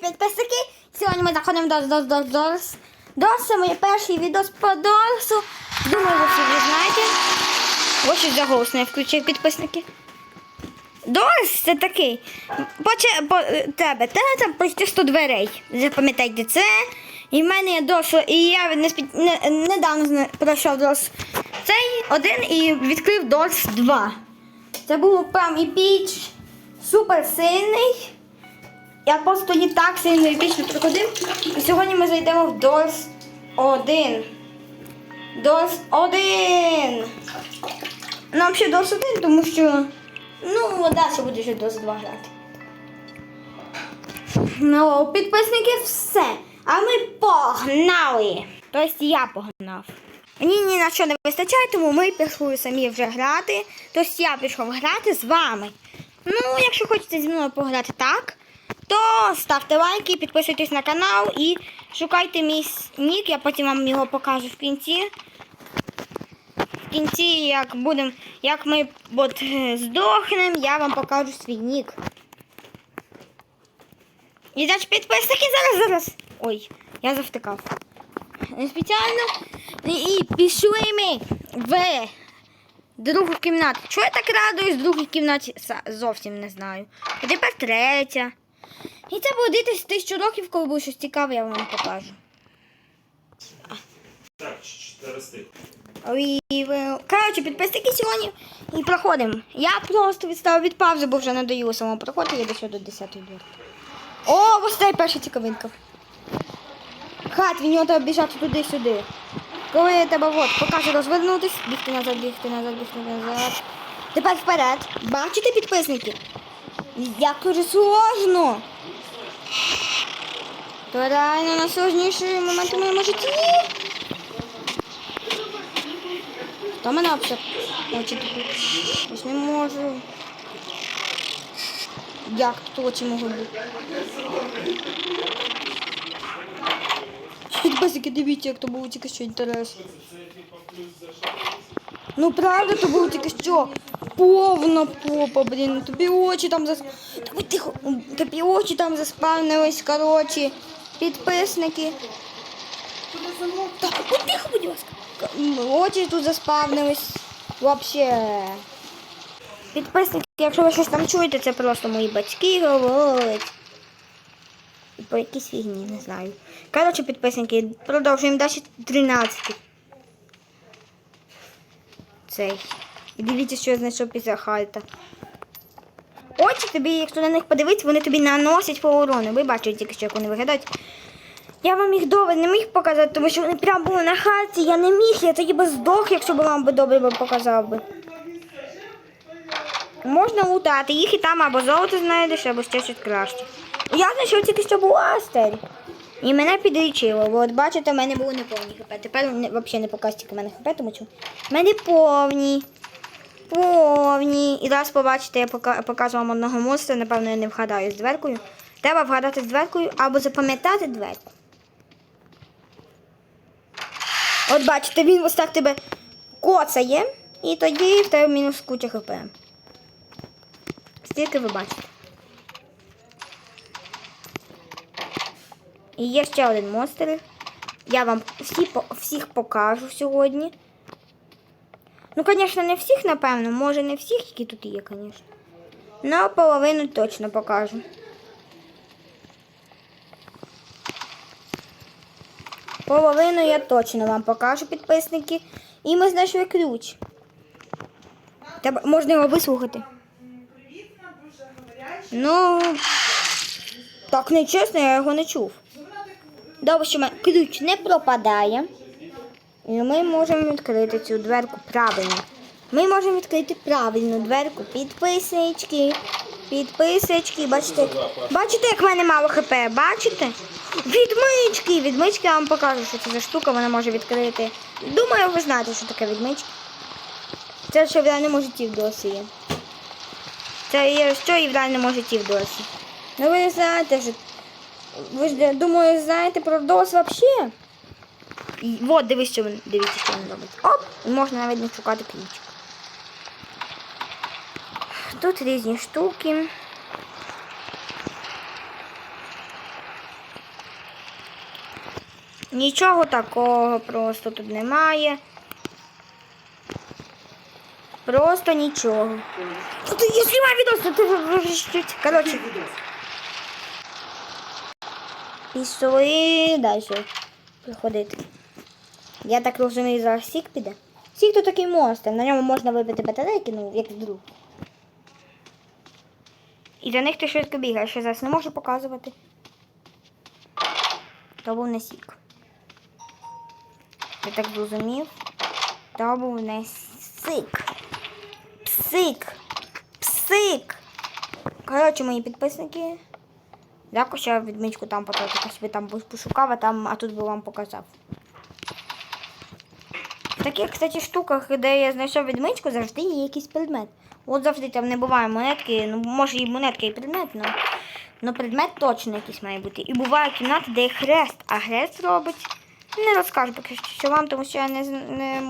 підписники. Сьогодні ми заходимо до Дос Дос Дос. Дос це моє перший відос по Досу. Думаю, ви всі вже знаєте. Ось щось заголосно я включив підписники. Дос це такий. Поче, по, тебе, тебе там почти 100 дверей. Запам'ятайте це. І в мене є дос, і я не, не, недавно пройшов дос цей один і відкрив дос 2. Це був прям епіч, супер сильний. Я просто не так сильно епічно проходив. І сьогодні ми зайдемо в DOS 1. DOS 1. Нам ще DOS 1, тому що. Ну, далі буде ще DOS 2 грати. Ну, підписники все. А ми погнали. Тобто я погнав. Мені ні на що не вистачає, тому ми пішли самі вже грати. Тобто я пішов грати з вами. Ну, якщо хочете зі мною пограти так, то ставте лайки, підписуйтесь на канал і шукайте мій нік, я потім вам його покажу в кінці. В кінці, як будем, як ми от, е, здохнемо, я вам покажу свій нік. І значить, підписники зараз зараз. Ой, я завтикав. Не спеціально. І пішли ми в другу кімнату. Чого я так радуюсь в другій кімнаті? Зовсім не знаю. А тепер третя. І це буде десь тисячу років, коли буде щось цікаве, я вам покажу. Так, 400. Коротше, підписники сьогодні і проходимо. Я просто відстав від паузи, бо вже надоїло самому проходити, я десь до 10 двір. О, ось цей перша цікавинка. Хат, від нього треба біжати туди-сюди. Коли тебе от, покаже розвернутись, бігти назад, бігти назад, бігти назад. Тепер вперед. Бачите, підписники? Як сложно. То реально найсложніший момент у моєму житті. Хто мене взагалі очі ж не можу. Як тут очі можуть бути? Підписники, дивіться, як то було тільки що інтересно. Ну правда, то було тільки що повна попа, блін. Тобі очі там зас... Тобі тихо, тобі очі там заспавнились, коротше. Підписники. Так, будь тихо, будь ласка. Очі тут заспавнились. Вообще. Підписники, якщо ви щось там чуєте, це просто мої батьки говорять. По якійсь фігні, не знаю. Коротше, підписники, продовжуємо далі 13. Цей. І дивіться, що я знайшов після хальта. Очі тобі, якщо на них подивитися, вони тобі наносять по урону. Ви бачите тільки, що як вони виглядають. Я вам їх добре не міг показати, тому що вони прямо були на хаті, я не міг, я тоді би здох, якщо б вам би добре би показав би. Можна лутати їх і там або золото знайдеш, або ще щось краще. Я знайшов тільки що бластер. І мене підлічило. Бо от бачите, в мене було неповні хп. Тепер взагалі не скільки в мене хп, тому що в мене повні. Повні. І зараз побачите, я пока- покажу вам одного монстра, напевно, я не вгадаю з дверкою. Треба вгадати з дверкою або запам'ятати дверку. От бачите, він ось так тебе коцає, і тоді в тебе мінус куча хп. Стільки ви бачите. І є ще один монстр. Я вам всі, всіх покажу сьогодні. Ну, звісно, не всіх, напевно. Може, не всіх, які тут є, звісно. Ну, половину точно покажу. Половину я точно вам покажу, підписники. І ми знайшли ключ. Треба, можна його вислухати. Ну, так не чесно, я його не чув. Добре, що ключ не пропадає. І ми можемо відкрити цю дверку правильно. Ми можемо відкрити правильну дверку. Підписочки. Підписочки. Бачите, бачите, як в мене мало хп? Бачите? Відмички. Відмички я вам покажу, що це за штука, вона може відкрити. Думаю, ви знаєте, що таке відмички. Це що в реальному житті в досі є. Це є що і в реальному житті в досі. Ну ви знаєте, що. Ви ж думаю, знаєте про DOS взагалі? І от дивись, що він. Дивіться, що він робить. Оп! І можна навіть не шукати ключик. Тут різні штуки. Нічого такого просто тут немає. Просто нічого. Тут я знімаю відос, то ти вивчить. Коротше, пішли далі приходити. Я так розумію, зараз сік піде. Сік то такий монстр, на ньому можна вибити батарейки, ну, як друг. І за них ти швидко бігаєш, я зараз не можу показувати. То був не сік. Я так зрозумів. То був не сик. Псик. Псик. Коротше, мої підписники. Якось я відмічку там потрапив, собі там пошукав, а там, а тут би вам показав. Таких, кстати, штуках, де я знайшов відмичку, завжди є якийсь предмет. От завжди там не буває монетки, ну може і монетки, і предмет, ну, ну предмет точно якийсь має бути. І буває кімната, де є хрест, а хрест робить. Не розкажу поки що, що вам, тому що я не, не,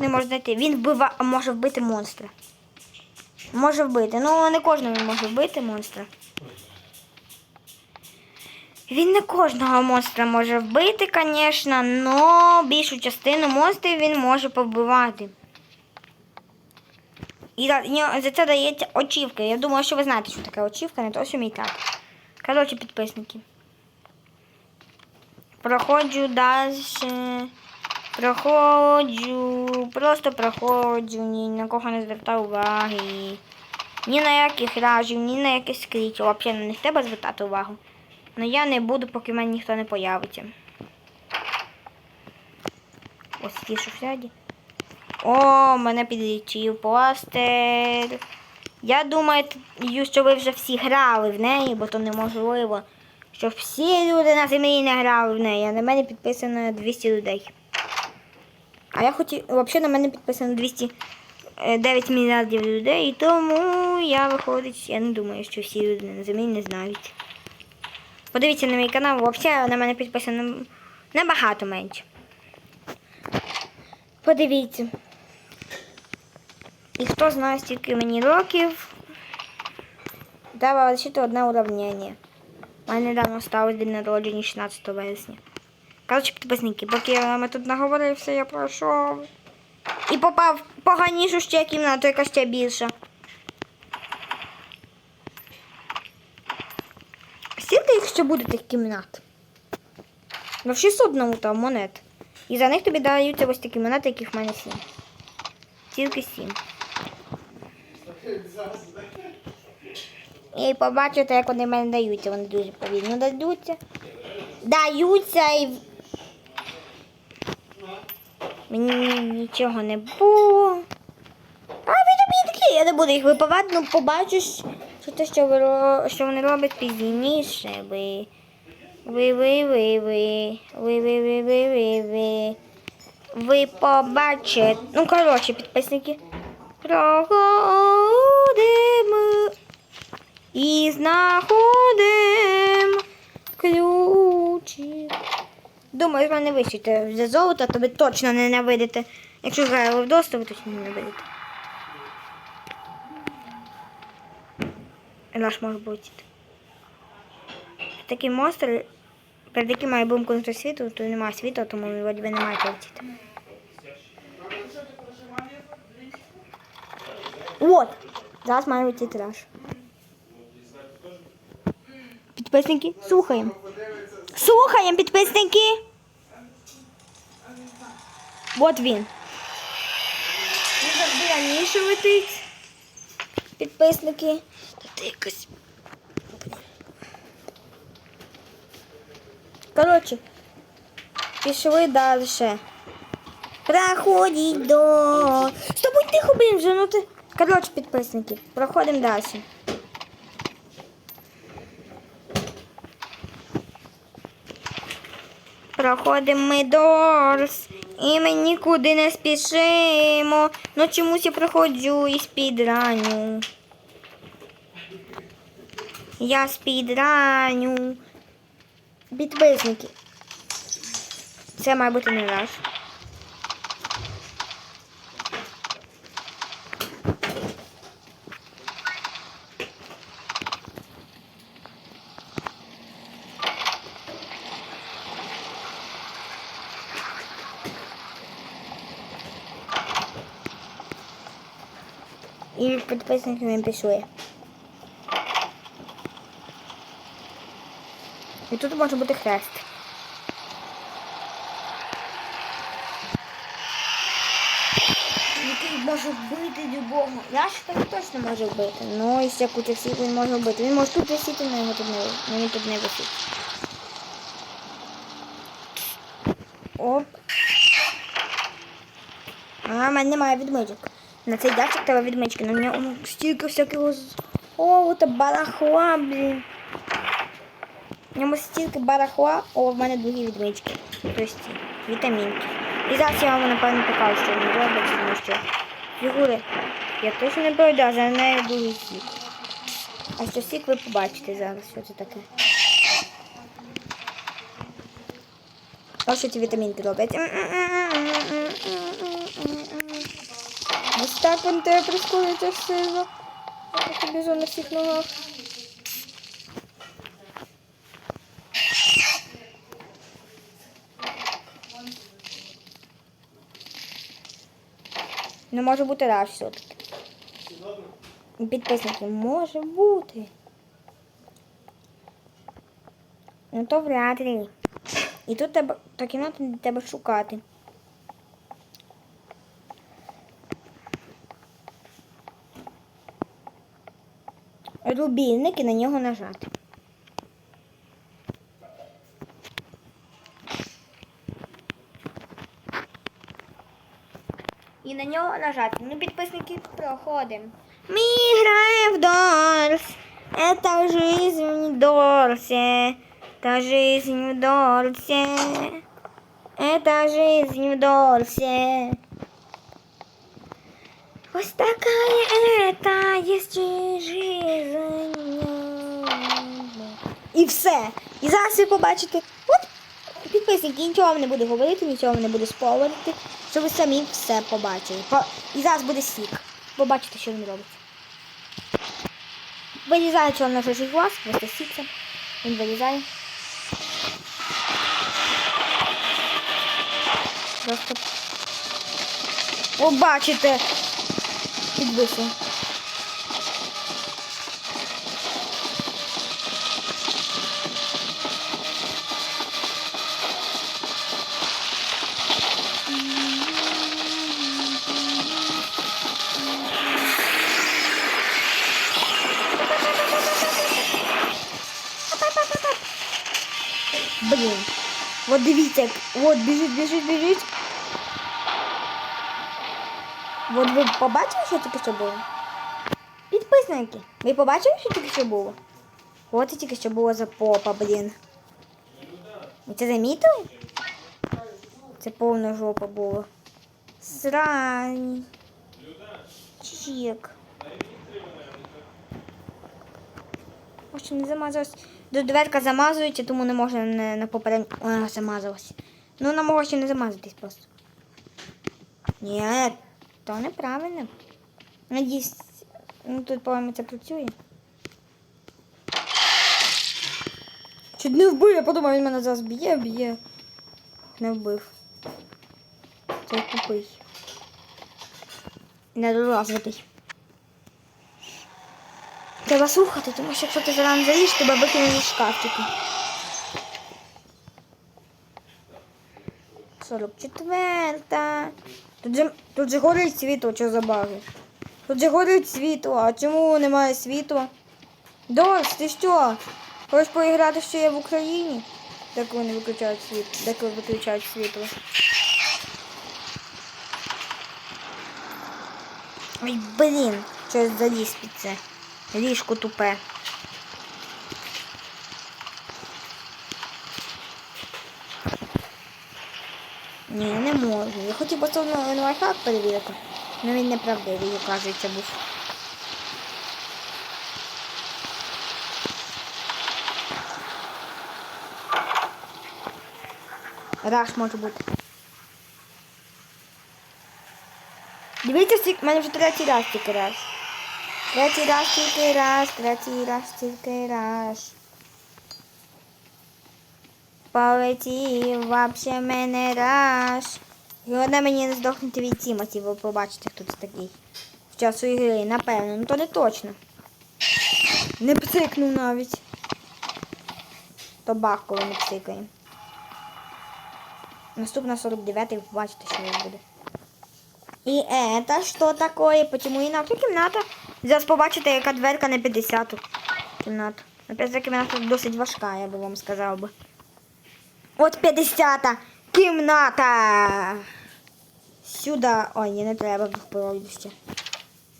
не можу знайти. Він вбива, може вбити монстра. Може вбити. Ну не він може вбити монстра. Він не кожного монстра може вбити, звісно, але більшу частину монстрів він може повбивати. І за, це дається очівка. Я думаю, що ви знаєте, що таке очівка, не то, що мій так. Коротше, підписники. Проходжу далі. Проходжу. Просто проходжу, ні на кого не звертаю уваги. Ні на яких ражів, ні на яких скрітів. Взагалі на них треба звертати увагу. Ну я не буду, поки в мене ніхто не появиться. Ось ті шуфляді. О, мене підлічив постер. Я думаю, що ви вже всі грали в неї, бо то неможливо, щоб всі люди на землі не грали в неї, а на мене підписано 200 людей. А я хотів, взагалі на мене підписано 209 мільярдів людей, тому я виходить, я не думаю, що всі люди на землі не знають. Подивіться на мій канал, взагалі на мене підписано набагато менше. Подивіться. І хто знає, скільки мені років, треба лишити одне уравнення. У мене недавно сталося день народження 16 вересня. Коротше, підписники, поки я вам тут наговорився, я пройшов. І попав в поганішу ще кімнату, яка ще більша. Скільки їх ще буде тих кімнат? Ну, 600 ну, там монет. І за них тобі даються ось такі монети, яких в мене 7. Тільки 7. І побачите, як вони в мене даються. Вони дуже повільно даються. Даються і. Мені нічого не було. А вітамінки! Я не буду їх випивати, ну побачиш, що те, що, ви, що вони роблять пізніше. Ви. Ви, ви, ви, ви. Ви, ви, ви, ви, ви, ви. Ви побачите. Ну, коротше, підписники. Проходимо і знаходимо ключик. Думаю, ви не вищите за золото, то ви точно не ненавидите. Якщо грали в доступ, ви точно не ненавидите. Наш може бути. Такий монстр, перед яким має вимкнути світло, то немає світла, тому ви вроді би не маєте летіти. От! Зараз має летіти раш. Підписники, слухаємо. Слухаємо, підписники. От він. Він завжди раніше летить. Підписники. Тут якось. Коротше, пішли далі. Проходіть до. З тобою тихо, блін, вже, ну ти. Коротше, підписники, проходимо далі. Проходимо ми дорс, і ми нікуди не спішимо. Ну чомусь я проходжу і спідраню. Я спідраню. Підписники. Це має бути не раз. І підписники не пішли. Тут може бути хрест. Який може вбити любого. Ж так точно може вбити. Ну, і всяку всіх він може вбити. Він може тут висіти, але його тут не, він тут не висить. Оп. А, в мене немає відмичок. На цей датчик треба відмички. На ньому стільки всякого. О, це барахла, блін. В ньому стільки барахла, о, в мене другі відмички. Тобто вітамінки. І зараз я вам напевно покажу, що він робить, тому що фігури. Я точно не пройду, за нею другий сік. А що сік ви побачите зараз, що це таке. Ось що ці вітамінки роблять. Ось так він тебе прискорюється сильно. Я тобі на всіх ногах. Ну, може бути раш все-таки. Підписники, може бути. Ну то вряд ли. І тут треба та кімната треба шукати. Рубільник і на нього нажати. на нього нажати. Ну, підписники проходимо. Ми граємо в Дорс. Это жизнь в Дорсе. Это жизнь в Дорсе. Это жизнь в Дорсе. Ось такая это есть жизнь. І все. І зараз ви побачите. Підписники, нічого вам не буду говорити, нічого вам не буду спойлерити, щоб ви самі все побачили. По- І зараз буде сік. Побачите, що він робить. Вилізає чорно-жовтий глаз, просто сікся. Він вилізає. Просто. О, бачите! Блін. От дивіться, як. От біжить, біжить, біжить. От ви побачили, що тільки що було? Підписники. Ви побачили, що тільки що було? От і тільки що було за попа, блін. Ви це замітили? Це повна жопа була. Срань. Чек. Ось не замазалась. Дверка замазується, тому не можна на, на попередньо. А, замазалась. Ну, вона може ще не замазатись просто. Ні, то неправильно. Надіюсь, ну тут, по-моєму, це працює. Чуть не вбив, я подумав, він мене зараз б'є, б'є. Не вбив. Цей тупий. Недорозвитий. Треба слухати, тому що якщо ти зарано заїш, тебе викинуть з шкафчика. 44. Тут же, горить світло, що за баги? Тут же горить світло, а чому немає світла? Дорс, ти що? Хочеш поіграти, що я в Україні? Так вони виключають світло. Так виключають світло. Ой, блін, щось заліз під це. Ліжко тупе. Ні, не можу. Я хотів на лайфхак перевірити. але він неправдивий, оказується, був. Раш може бути. Дивіться, в мене вже третій раз тільки раз. Третій раз тільки раз, третій раз тільки раз. Полетів вообще мене раз. І головне мені не здохнути від Тімоті, ви побачите, хто це такий. В часу ігри, напевно, ну то не точно. Не псикнув навіть. То бах, коли не псикаємо. Наступна 49 ви побачите, що буде. І это що такое? Почему інакше кімната? Зараз побачите, яка дверка на 50-ту кімнату. Опять ця кімната досить важка, я би вам сказав би. От 50-та кімната. Сюди. Ой, ні, не треба пройду ще.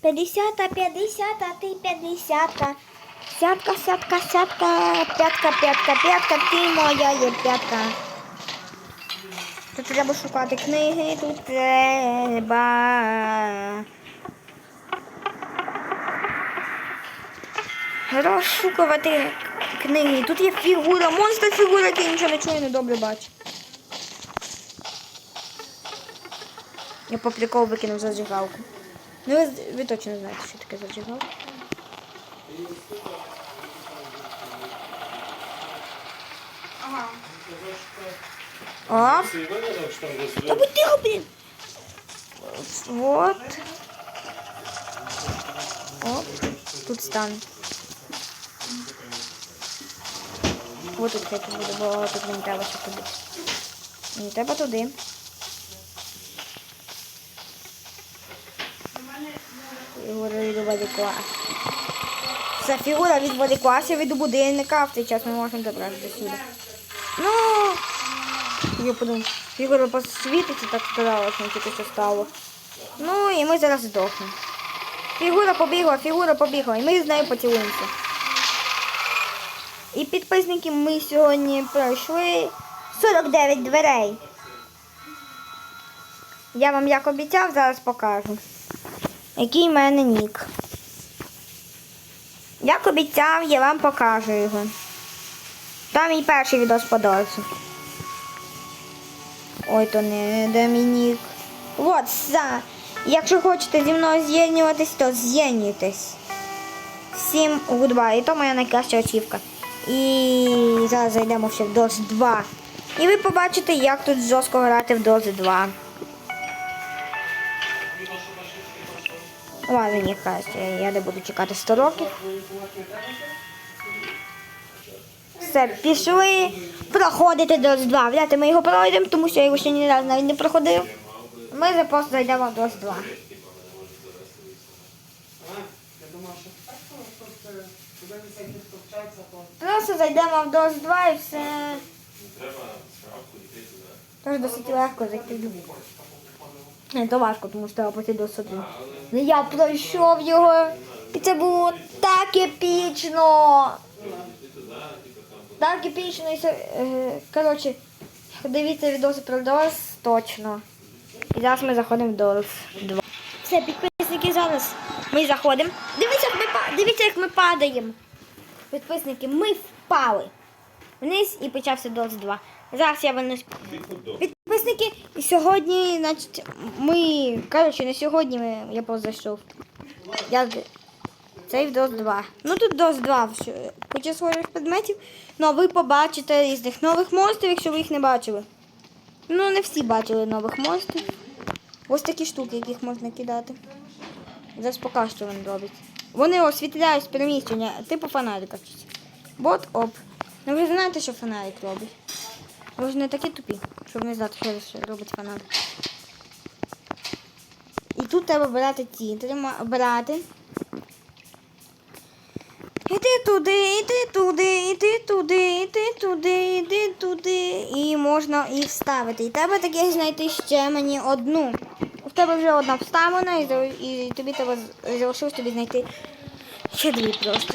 50, 50, ти 50-та. Сятка, сятка, сятка, п'ятка, п'ятка, п'ятка, ти моя є п'ятка. Тут треба шукати книги, тут треба. Розшукувати книги. Тут є фігура, монстр фігура, який нічого не чує, не добре бачу. Я по приколу викинув зажигалку. Ну ви, ви точно знаєте, що таке зажигалка. Ага. Оп. Та будь тихо, блін. Вот. Оп. Тут стан. Тут хай буде, бо тут мені треба ще туди. Мені треба туди. Фігура від водикла. Це фігура від водикласів від будинника, в цей час ми можемо добратися до сюди. Ну, я подумав, фігура посвітиться, так старалася, не тільки що стало. Ну і ми зараз здохнемо. Фігура побігла, фігура побігла, і ми з нею поцілуємося. І підписники ми сьогодні пройшли 49 дверей. Я вам як обіцяв, зараз покажу. Який в мене нік. Як обіцяв, я вам покажу його. Там мій перший відос по дорсу. Ой, то не де мій нік. От, за. Якщо хочете зі мною з'єднуватись, то з'єднуйтесь. Всім гудбай. І то моя найкраща очівка. І зараз зайдемо ще в DOS 2. І ви побачите, як тут жорстко грати в DOS 2. Ладно, мені краще, я не буду чекати 100 років. Все, пішли проходити DOS 2. Вряд ми його пройдемо, тому що я його ще ні разу навіть не проходив. Ми вже просто зайдемо в DOS 2. Просто зайдемо в DOS 2 і все. Тож досить легко зайти в любу. Не, то важко, тому що треба пройти DOS 1. Ну я пройшов його. І це було так епічно. Так епічно. І це, е, коротше, дивіться відоси про DOS точно. І зараз ми заходимо в DOS 2. Все, підписники, зараз ми заходимо. Дивіться, як ми, па- дивіться, як ми падаємо. Підписники, ми впали вниз і почався DOS 2. Зараз я вернусь. Підписники, і сьогодні, значить, ми. Коротше, не сьогодні ми, я просто зайшов. Я цей в DOS 2. Ну тут DOS 2 що- куча своїх предметів. Ну а ви побачите різних нових монстрів, якщо ви їх не бачили. Ну, не всі бачили нових монстрів. Ось такі штуки, яких можна кидати. Зараз покажу, що вони роблять. Вони освітляють приміщення, типу фонарика. Бот оп. Ну ви знаєте, що фонарик робить. Ви ж не такі тупі, щоб не знати, що робить фонарик. І тут треба брати ті. Треба брати. Іди туди, іди туди, іди туди, іди туди, іди туди. І можна і вставити. І треба таких знайти ще мені одну. В тебе вже одна вставлена, і, тобі треба залишилось тобі знайти ще дві просто.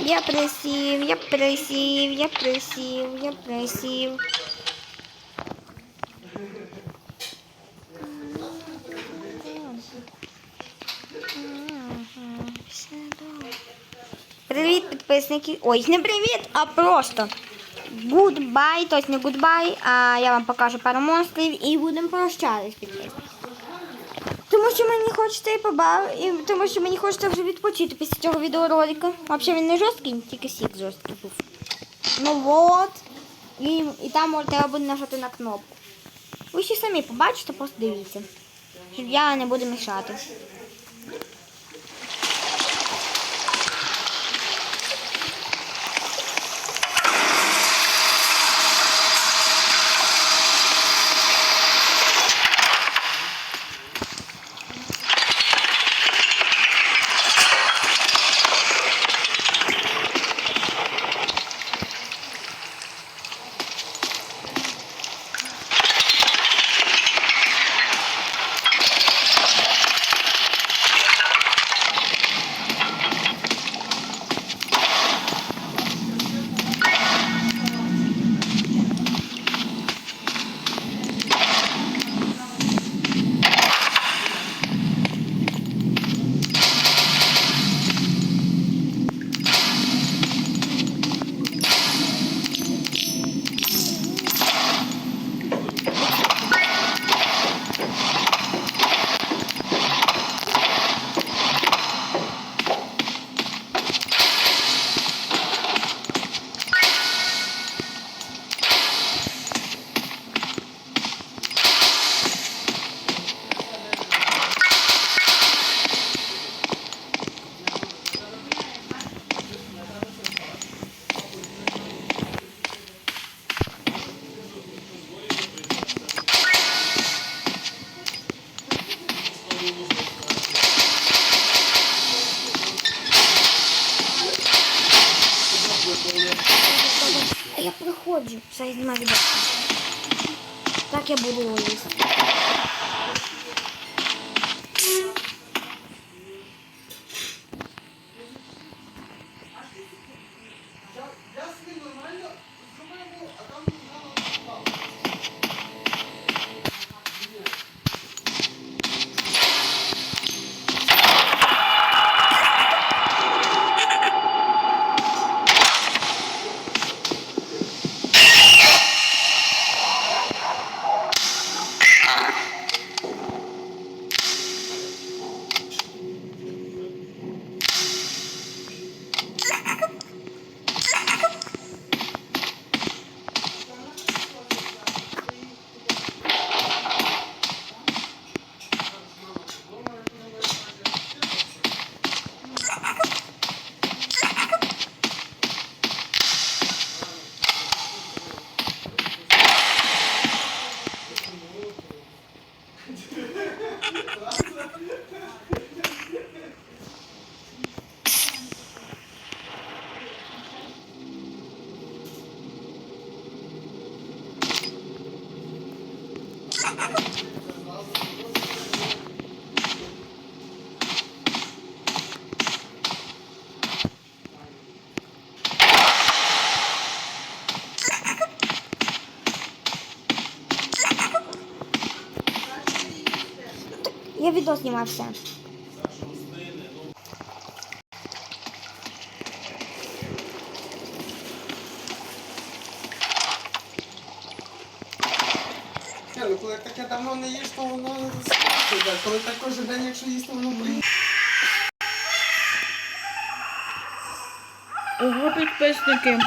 Я присів, я присів, я присів, я присів. Привіт, підписники. Ой, не привіт, а просто гудбай, точно не гудбай. А я вам покажу пару монстрів і будемо прощатись. Тому що мені хочеться і побав, і тому що мені хочеться вже відпочити після цього відеоролика. Взагалі він не жорсткий, тільки сік жорсткий був. Ну от. І, і там може, треба буде нажати на кнопку. Ви ще самі побачите, просто дивіться. щоб я не буду мішати. Я приходжу, Все, знімаю відео. Так я буду лізти. Я відео знімав все. Ні, ну коли таке давно не їш, то воно скажеться. Коли так кожен день, якщо їсти, воно приїде. Ого, підписники.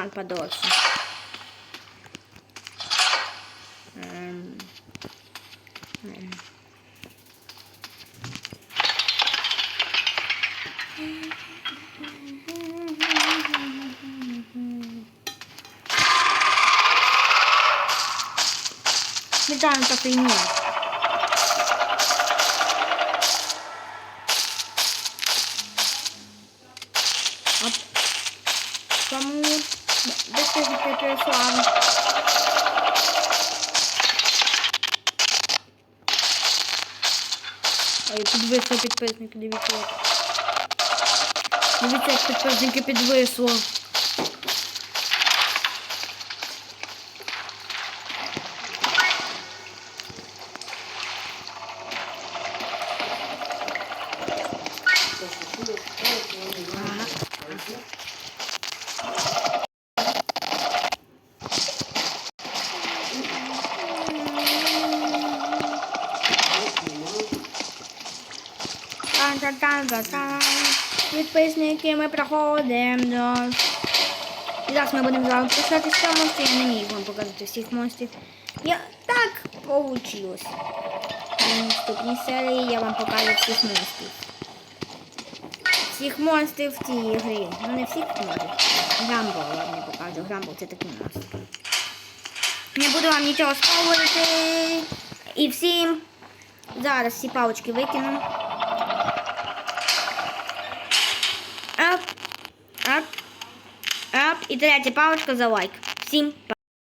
lampa dolce. Um. Mi dà un po' finire. Підписники, дивіться. Дивіться, як підписники підвисло. Підписники, ми проходимо. Зараз ми будемо з вами писатися монстрів. Я не міг вам показати всіх монстрів. Я так вийшло. В наступній серії я вам покажу всіх монстрів. Всіх монстрів в цій грі. Ну не всіх може. Грамбо вам не покажу. Грамбо це такий монстр. Не буду вам нічого спробувати. І всім зараз всі палочки викину. Третя палочка за лайк. Всім па.